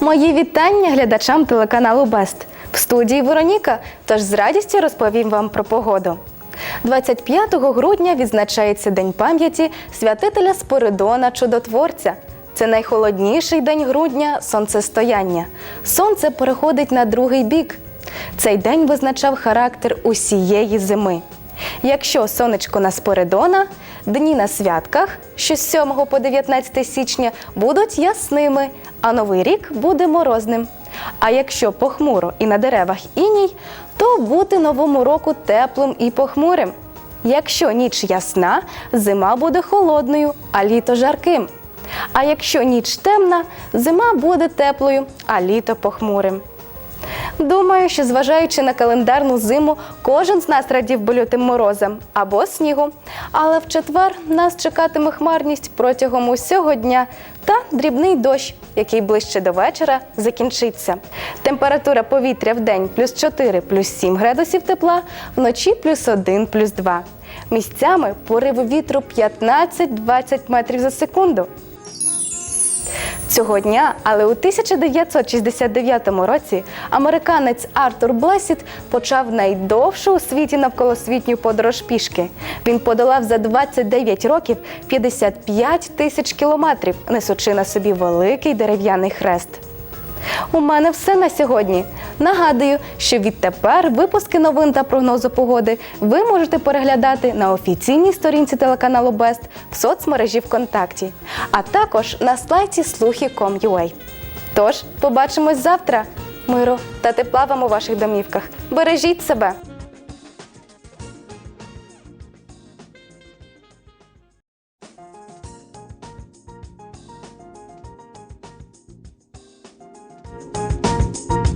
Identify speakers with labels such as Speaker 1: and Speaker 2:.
Speaker 1: Мої вітання глядачам телеканалу Бест. В студії Вероніка, тож з радістю розповім вам про погоду. 25 грудня відзначається День пам'яті святителя Споридона Чудотворця. Це найхолодніший день грудня сонцестояння. Сонце переходить на другий бік. Цей день визначав характер усієї зими. Якщо сонечко на Споридона, дні на святках, що з 7 по 19 січня, будуть ясними, а новий рік буде морозним. А якщо похмуро і на деревах іній, то бути новому року теплим і похмурим. Якщо ніч ясна, зима буде холодною, а літо жарким. А якщо ніч темна, зима буде теплою, а літо похмурим. Думаю, що зважаючи на календарну зиму, кожен з нас радів би лютим морозам або снігу. Але в четвер нас чекатиме хмарність протягом усього дня та дрібний дощ, який ближче до вечора закінчиться. Температура повітря в день плюс 4, плюс 7 градусів тепла, вночі плюс 1, плюс 2. Місцями пориви вітру 15-20 метрів за секунду. Цього дня, але у 1969 році американець Артур Блесіт почав найдовшу у світі навколосвітню подорож пішки. Він подолав за 29 років 55 тисяч кілометрів, несучи на собі великий дерев'яний хрест. У мене все на сьогодні. Нагадую, що відтепер випуски новин та прогнозу погоди ви можете переглядати на офіційній сторінці телеканалу Бест в соцмережі ВКонтакті, а також на слайті слухи.com.ua. Тож, побачимось завтра. Миру та тепла вам у ваших домівках. Бережіть себе! Thank you